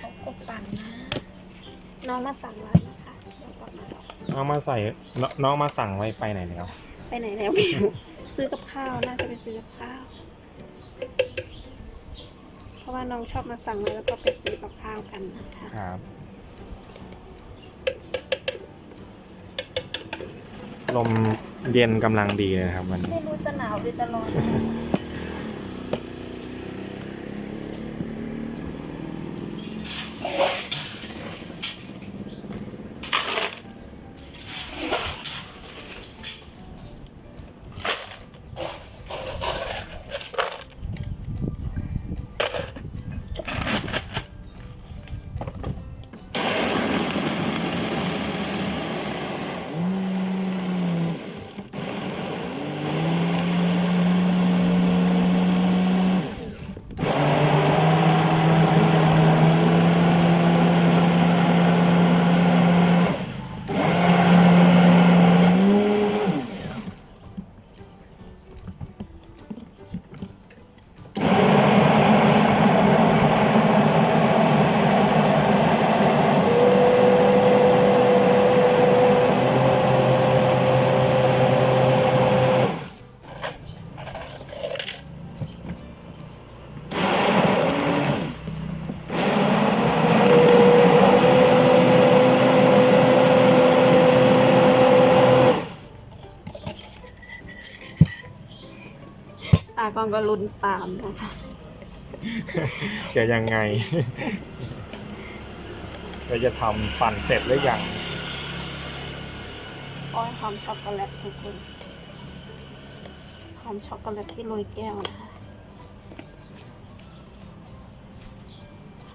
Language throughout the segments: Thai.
เขากบปั่นนะ น้องมาสั่งไว้นะคะเดี๋ยวกลับมาน้องมาใส่นน้องมาสั่งไว้ไปไหนแล้วไปไหนแล้วไม่รู้ซื้อกับข้าวน่าจะไปซื้อกับข้าว เพราะว่าน้องชอบมาสั่งไว้แล้วก็ไปซื้อกับข้าวกันนะคะครับ ลมเย็นกำลังดีเลยนะครับวันนี้ ไม่รู้จะหนาวหรือจะร้อนากล้องก็ลุ้นตามนะคะจะยังไงเราจะทำปั่นเสร็จหรือยังอ้อยหอมช็อกโกแลตทุกคนหอมช็อกโกแลตที่โรยแก้วนะคะ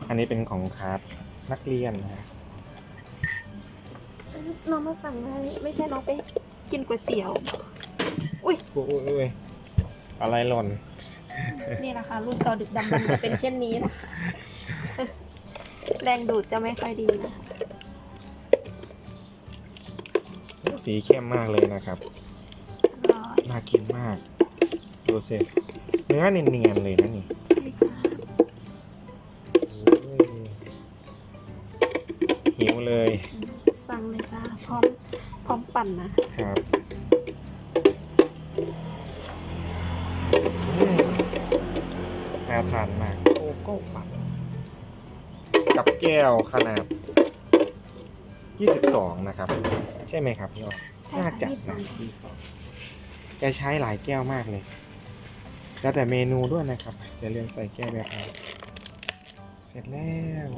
อันนี้เป็นของคลาสนักเรียนนะน้องมาสั่งไว้ไม่ใช่น้องไปกินก๋วยเตี๋ยว อุ้ยอุ้ย อุ้ยอุ้ยอะไรหล่น นี่แหละค่ะรุ่นเก่าดึกดำบรรพ์จะเป็นเช่นนี้นะคะแรงดูดจะไม่ค่อยดีนะสีเข้มมากเลยนะครับอร่อยน่ากินมาก ดูสิเนื้อเนียนๆเลยนะนี่ใช่ค่ะโอ้ยหิวเลย สั่งเลยค่ะพร้อมพร้อมปั่นนะครับ อืมน่าทานมากโอ้โก้ปั่น กับแก้วขนาด 22 นะครับ ใช่ไหมครับพี่อ้อใช่น่าค่ะจัดยี่สิบสอนะง22แกใช้หลายแก้วมากเลย แล้วแต่เมนูด้วยนะครับ อย่าลืมใส่แก้วแบบนี้เสร็จแล้ว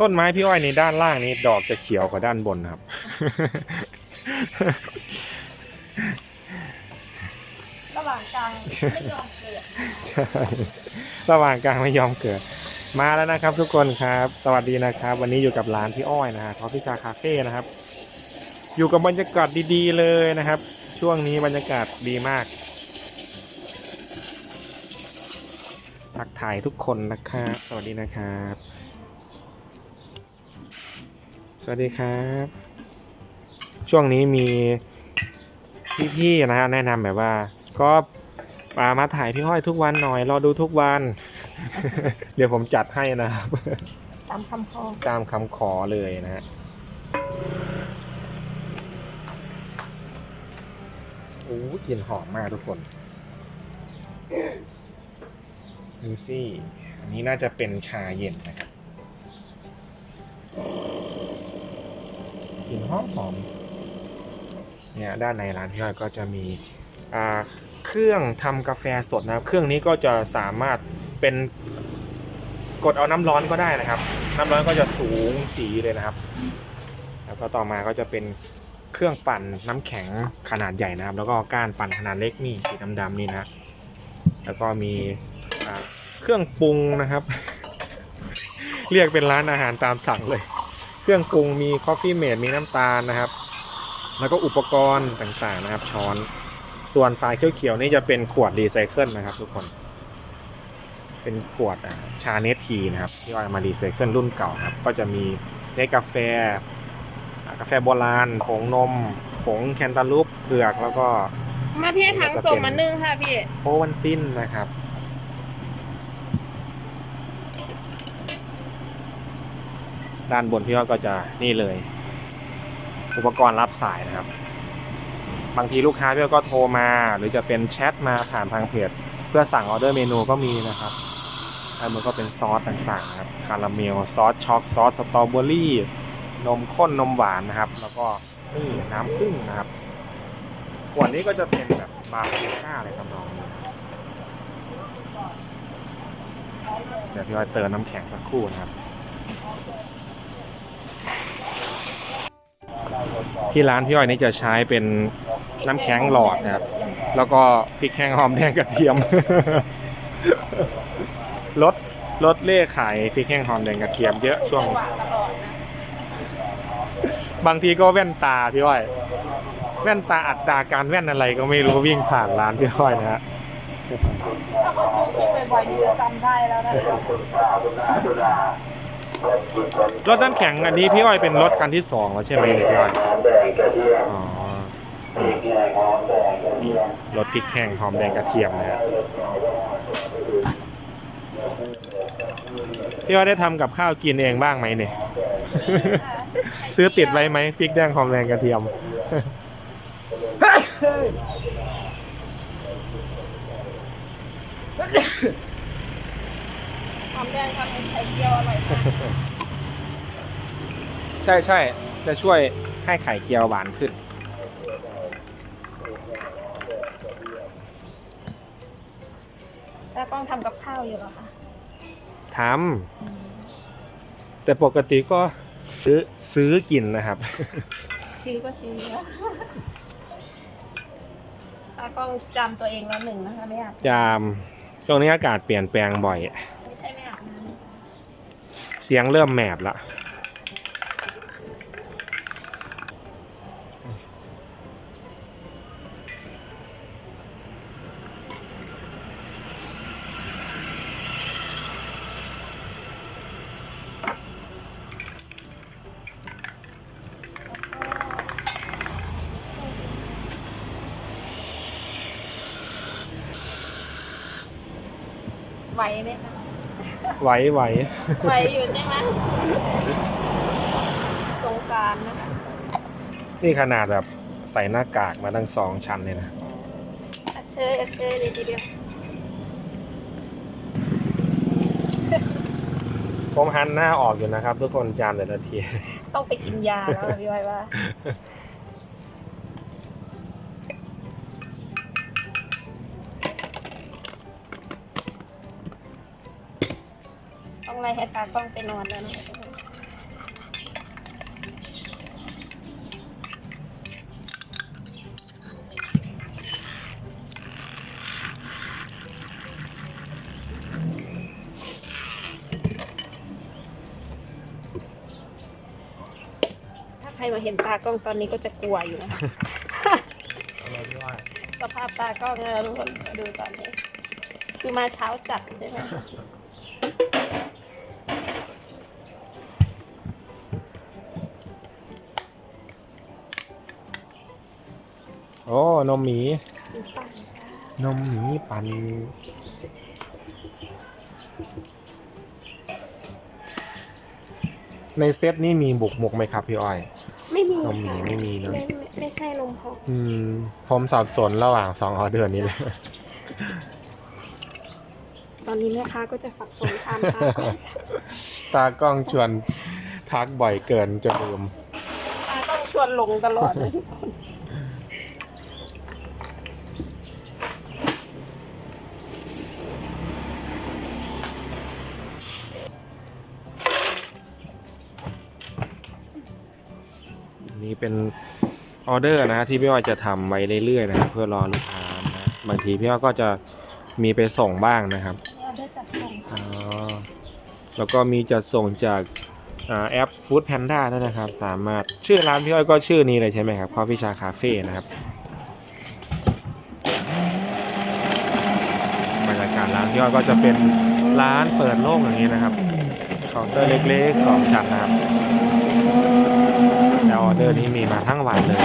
ต้นไม้พี่อ้อยในด้านล่างนี้ดอกจะเขียวกว่าด้านบนนะครับ ระหว่างกลางไม่ยอมเกิดใช่ ระหว่างกลางไม่ยอมเกิด มาแล้วนะครับ ทุกคนครับ สวัสดีนะครับ วันนี้อยู่กับร้านพี่อ้อยนะฮะท็อปพิชาคาเฟ่นะครับ อยู่กับบรรยากาศดีๆเลยนะครับ ช่วงนี้บรรยากาศดีมาก ทักทายทุกคนนะครับ สวัสดีนะครับส วัสดีครับ ช่วงนี้มีพี่ๆนะฮะแนะนำแบบว่า ก็มามาถ่ายพี่ห้อยทุกวันหน่อยรอดูทุกวัน เดี๋ยวผมจัดให้นะครับ ตามคำคอตามคำขอเลยนะฮะโอ้กลิ่นหอมมากทุกคนดูสิอันนี้น่าจะเป็นชาเย็นนะครับ กลิ่นหอมหอมเนี่ยด้านในร้านพี่อ้อยก็จะมีเครื่องทำกาแฟสดนะครับ เครื่องนี้ก็จะสามารถเป็นกดเอาน้ำร้อนก็ได้นะครับ น้ำร้อนก็จะสูงสีเลยนะครับ แล้วก็ต่อมาก็จะเป็นเครื่องปั่นน้ำแข็งขนาดใหญ่นะครับ แล้วก็ก้านปั่นขนาดเล็กนี่สีดำๆนี่นะ แล้วก็มีเครื่องปรุงนะครับ เรียกเป็นร้านอาหารตามสั่งเลย เครื่องปรุงมีคอฟฟี่เมดมีน้ำตาลนะครับ แล้วก็อุปกรณ์ต่างๆนะครับ ช้อน ส่วนฝาเขียวๆนี่จะเป็นขวดรีไซเคิลนะครับ ทุกคน เป็นขวดอ่าชาเนสทีนะครับที่เอามารีไซเคิลรุ่นเก่านะครับ ก็จะมีเนสกาแฟอ่ากาแฟโบราณผงนมผงแคนตาลูปเผือกแล้วก็มาเทถังส่งมานึ่งค่ะพี่โอวันตินนะครับ ด้านบนพี่ว่าก็จะนี่เลย อุปกรณ์รับสายนะครับ บางทีลูกค้าพี่ว่าก็โทรมา หรือจะเป็นแชทมาผ่านทางเพจเพื่อสั่งออเดอร์เมนูก็มีนะครับแล้วมันก็เป็นซอสต่างๆครับคาราเมลซอสช็อกซอสสตรอเบอรี่นมข้นนมหวานนะครับ แล้วก็นี่น้ำผึ้งนะครับขวดนี้ก็จะเป็นแบบบาร์บีค่าอะไรทำนองนี้เดี๋ยวพี่ว่าเติมน้ำแข็งสักครู่นะครับ ที่ร้านพี่อ้อยนี่จะใช้เป็นน้ำแข็งหลอดนะครับ แล้วก็พริกแห้งหอมแดงกระเทียมรถรถเล่ขายพริกแห้งหอมแดงกระเทียมเยอะช่วง บางทีก็แว่นตาพี่อ้อย แว่นตาอัตราการแว่นอะไรก็ไม่รู้วิ่งผ่านร้านพี่อ้อยนะฮะถ้าเขาดูคลิปบ่อยๆนี่จะจำได้แล้วนะร ถน้ำแข็งอันนี้พี่อ้อยเป็นรถคันที่สองแล้วใช่ไหมเนี่ยพี่อ้อยอ๋อรถพริกแห้งหอมแดงกระเทียมนะฮะพี่อ้อยได้ทำกับข้าวกินเองบ้างไหมเนี่ย ซื้อติดไว้ไหมพริกแดงหอมแดงกระเทียม หอมแดงทำเป็นไข่เจี ยวอร่อยมากใช่ใช่จะช่วยให้ไข่เจียวหวานขึ้น แล้วต้องทำกับข้าวอยู่เหรอคะทำแต่ปกติก็ซื้อซื้อกินนะครับชื่อก็ชื่อแล้วตากล้องจำตัวเองแล้วหนึ่งนะคะไม่อาบจามช่วงนี้อากาศเปลี่ยนแปลงบ่อย ไม่ใช่ไม่อาบน้ เสียงเริ่มแมบละไหวไหมคะ ไหวไหวไหวอยู่ใช่ไหมสงสารนะคะนี่ขนาดแบบใส่หน้ากากมาตั้งสองชั้นเลยนะอัดเชยอัดเชยเลยทีเดียวผมหันหน้าออกอยู่นะครับ ทุกคนจานแต่ละที ต้องไปกินยาแล้วล่ะพี่ไว้ว่า ต้องไล่ให้ตากล้องไปนอนแล้วนะถ้าใครมาเห็นตากล้องตอนนี้ก็จะกลัวอยู่นะสภาพตากล้องนะทุกคนดูตอนนี้ คือมาเช้าจัดใช่ไหม โอ้นมหมีดูปั้นนมหมีปันในเซตนี่มีบุกมุกไหมครับพี่อ้อย ไม่มีนมหมีค่ะไม่มีเนอะ ไม่ไม่ไม่ใช่นมพอกอืม ผมสับสนระหว่างสองออเดอร์นี้เลย ตอนนี้แม่ค้าก็จะสับสนตามตากล้องตากล้องชวนทักบ่อยเกินจนลืมตากล้องชวนลงตลอดเลยทุกคน นี่ เป็นออเดอร์นะที่พี่อ้อยจะทำไว้เรื่อยๆนะครับเพื่อรอลูกค้านะบางทีพี่อ้อยก็จะมีไปส่งบ้างนะครับนี่ออเดอร์จัดส่งอ๋อแล้วก็มีจัดส่งจากอ่าแอป Food Panda ด้วยนะครับ สามารถชื่อร้านพี่อ้อยก็ชื่อนี้เลยใช่ไหมครับข้อพิชาคาเฟ่นะครับบรรยากาศร้านพี่อ้อยก็จะเป็นร้านเปิดโล่งอย่างนี้นะครับเคาน์เตอร์เล็กๆสองชั้นนะครับแล้ว ออเดอร์นี้มีมาทั้งวันเลย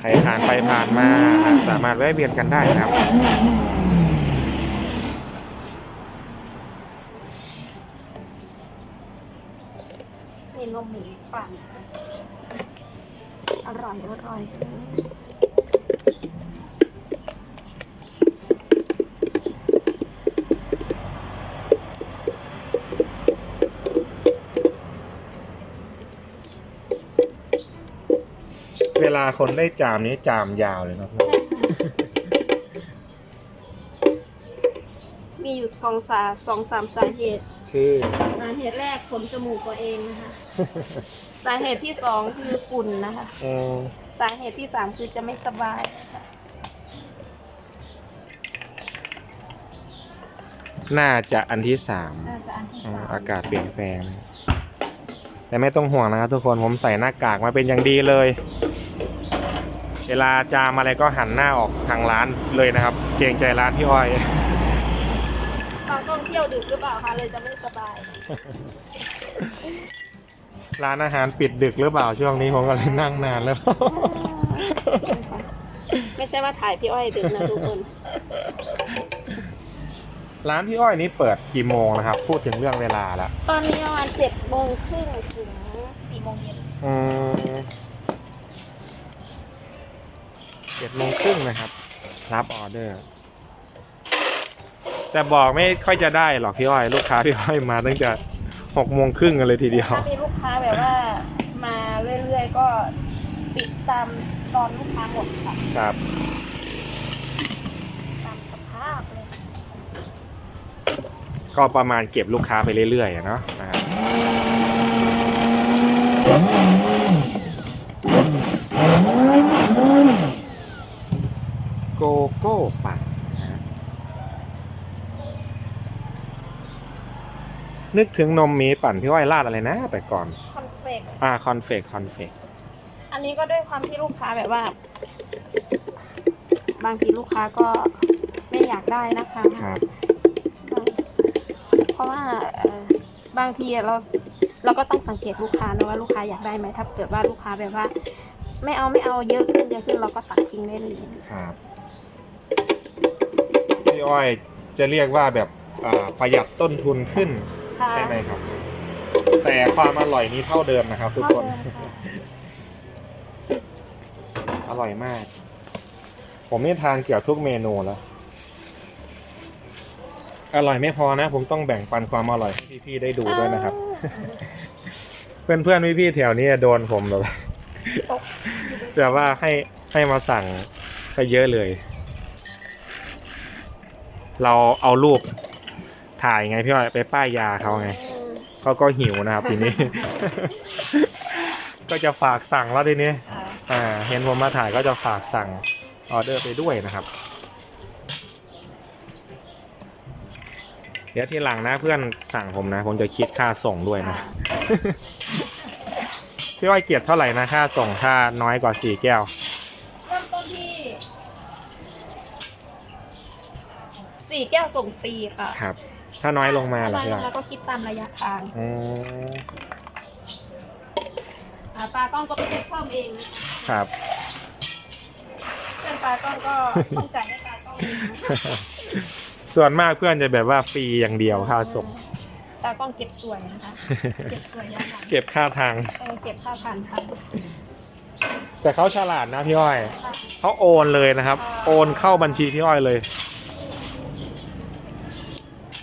ใครผ่านไปผ่านมาสามารถแวะเวียนกันได้นะครับ มีนมหมูปั่นอร่อยอร่อยาคนได้จามนี้จามยาวเลยเนาะมีอยู่สองสาสองสามสาเหตุ คือสาเหตุแรกขนจมูกตัวเองนะคะ สาเหตุที่สองคือฝุ่นนะคะอืมสาเหตุที่สามคือจะไม่สบายน่าจะอันที่สามน่าจะอันที่อืมสามอากาศเปลี่ยนแปลง แต่ไม่ต้องห่วงนะครับทุกคนผมใส่หน้ากากมาเป็นอย่างดีเลย เวลาจามอะไรก็หันหน้าออกทางร้านเลยนะครับ เกรงใจร้านพี่อ้อยตอนท่องเที่ยวดึกหรือเปล่าคะเลยจะไม่สบาย ร้านอาหารปิดดึกหรือเปล่าช่วงนี้ผมก็เลยนั่งนานแล้ว ไม่ใช่ว่าถ่ายพี่อ้อยดึกนะทุกคนร้านพี่อ้อยนี้เปิดกี่โมงนะครับ พูดถึงเรื่องเวลาแล้ว ตอนนี้ประมาณเจ็ดโมงครึ่งถึงสี่โมงเย็นอืม เจ็ดโมงครึ่งนะครับ รับออเดอร์ แต่บอกไม่ค่อยจะได้หรอกพี่อ้อย ลูกค้าพี่อ้อยมาตั้งแต่หกโมงครึ่งกันเลยทีเดียว ถ้ามีลูกค้าแบบว่ามาเรื่อยๆก็ปิดตามตอนลูกค้าหมดค่ะครับ ตามสภาพเลยก็ประมาณเก็บลูกค้าไปเรื่อยๆอะเนาะนะครับ โกโก้ปั่นนะฮะนึกถึงนมหมีปั่นพี่อ้อยราดอะไรนะแต่ก่อน คอนเฟกอ่าคอนเฟกคอนเฟกอันนี้ก็ด้วยความที่ลูกค้าแบบว่า บางทีลูกค้าก็ไม่อยากได้นะคะครับ เพราะว่าเอ่อบางทีเราเราก็ต้องสังเกตลูกค้านะว่าลูกค้าอยากได้ไหมถ้าเกิดว่าลูกค้าแบบว่า ไม่เอาไม่เอาเยอะขึ้นเยอะขึ้นเราก็ตัดทิ้งได้เลย ครับพี่ อ้อยจะเรียกว่าแบบอ่าประหยัดต้นทุนขึ้นค่ะใช่ไหมครับ แต่ความอร่อยนี้เท่าเดิมนะครับ ทุกเท่าคนเดิมค่ะอร่อยมาก ผมนี่ทานเกือบทุกเมนูแล้ว อร่อยไม่พอนะ ผมต้องแบ่งปันความอร่อยให้พี่ๆได้ดูด้วยนะครับ เพื่อนๆพี่ๆแถวนี้โดนผมแบบตกแบบว่าให้ให้มาสั่งซะเยอะเลย เราเอารูปถ่ายไงพี่อ้อยไปป้ายยาเขาไงอืมเขาก็หิวนะครับทีนี้ ก็จะฝากสั่งแล้วทีนี้อ่าอ่าเห็นผมมาถ่ายก็จะฝากสั่งออเดอร์ไปด้วยนะครับ เดี๋ยวทีหลังนะเพื่อนสั่งผมนะผมจะคิดค่าส่งด้วยนะพี่อ้อยเกียรติเท่าไหร่นะค่าส่งถ้าน้อยกว่าสี่แก้ว เริ่มต้นที่ สี่แก้วส่งฟรีค่ะครับ ถ้าน้อยลงมาถ้ล่ะน้อยพี่ลอ้งอยมาก็คิดตามระยะทางอืมอ่าตากล้องก็ไปคิดเพิ่มเองนะครับ เพื่อนตากล้องก็ต้องจ่ายให้ตากล้องเองนะส่วนมากเพื่อนจะแบบว่าฟรีอย่างเดียวค่าส่ง ตากล้องเก็บสวยนะคะ เก็บสวยยังไงเก็บค่าทาง เออเก็บค่าผ่านทางแต่เขาฉลาดนะพี่อ้อยเขาโอนเลยนะครับ โอนเข้าบัญชีพี่อ้อยเลย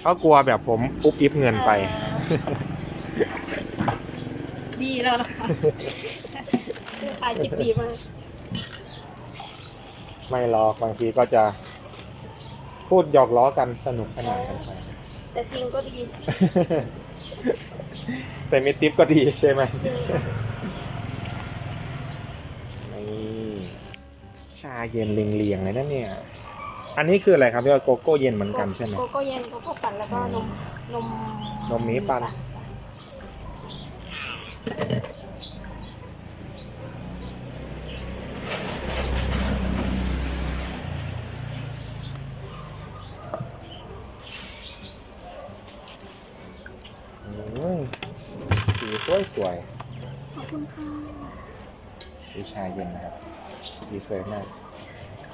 เขากลัวแบบผมอุ๊บอิบเงินไป ดีแล้วนะคะคือขายชิปดีมากไม่หรอกบางทีก็จะ พูดหยอกล้อกันสนุกสนานกันไป แต่จริงก็ดีแต่มีทิปก็ดีใช่ไหมนี่ชาเย็นเรียงๆเลยนะเนี่ย อันนี้คืออะไรครับพี่อ้อยโกโก้เย็นเหมือนกันใช่ไหม โกโก้เย็นโกโก้ปั่นแล้วก็นมนมนมหมีปั่น อืมสีสวยสวยขอบคุณค่ะๆสีชาเย็นนะครับ สีสวยมาก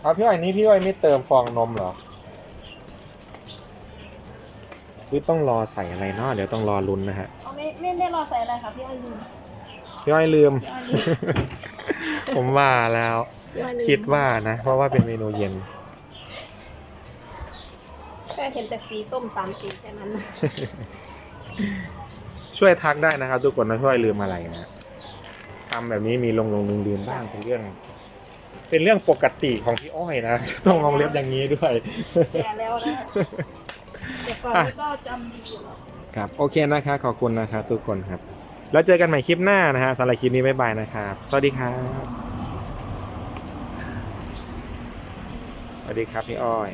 เอาพี่อ้อยนี้พี่อ้อยไม่เติมฟองนมเหรอหรือต้องรอใส่อะไรเนาะเดี๋ยวต้องรอลุ้นนะฮะเอาไม่ไม่ได้รอใส่อะไรค่ะพี่อ้อยลืมพี่อ้อยลืมพี่อ้อยลืมผมว่าแล้วพี่อ้อยลืมคิดว่านะ เพราะว่าเป็นเมนูเย็นแค่เห็นแต่สีส้มสามสีแค่นั้น ช่วยทักได้นะครับ ทุกคนนะช่วยลืมอะไรนะทำแบบนี้มีลงลงลืมลืมบ้างเป็นเรื่อง เป็นเรื่องปกติของพี่อ้อยนะ ต้องลองเล็บอย่างนี้ด้วย แก่แล้วนะแต่ก่อนนี้ก็จำดีอยู่หรอก ครับ โอเคนะครับขอบคุณนะครับทุกคนครับ แล้วเจอกันใหม่คลิปหน้านะฮะสำหรับคลิปนี้บ๊ายบายนะครับ สวัสดีครับสวัสดีครับพี่อ้อย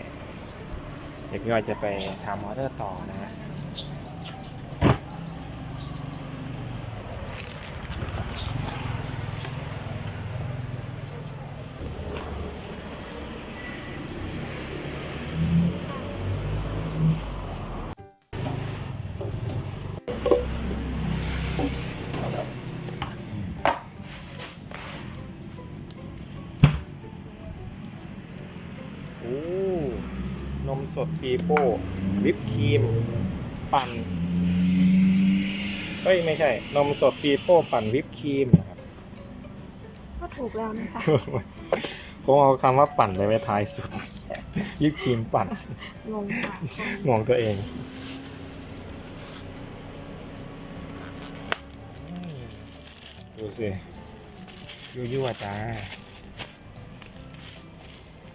เดี๋ยวพี่อ้อยจะไปทำออเดอร์ต่อนะฮะ อ้นมสดปีโป้วิปครีม ปั่นเฮ้ย ไม่ใช่ นมสดปีโป้ปั่นวิปครีมนะครับก็ถูกแล้วนะคะผมเอาคำว่าปั่นไปไว้ท้ายสุด วิปครีมปั่นงงค่ะงงตัวเองอืมดูสิยั่วๆจ้า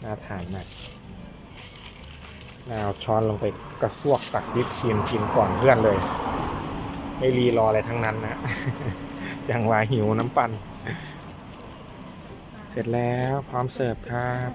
น่าทานมากน่า เอาช้อนลงไปกระซวกตักวิปครีมกินก่อนเพื่อนเลย ไม่รีรออะไรทั้งนั้นนะจังหวะหิวน้ำปั่น เสร็จแล้วพร้อมเสิร์ฟครับ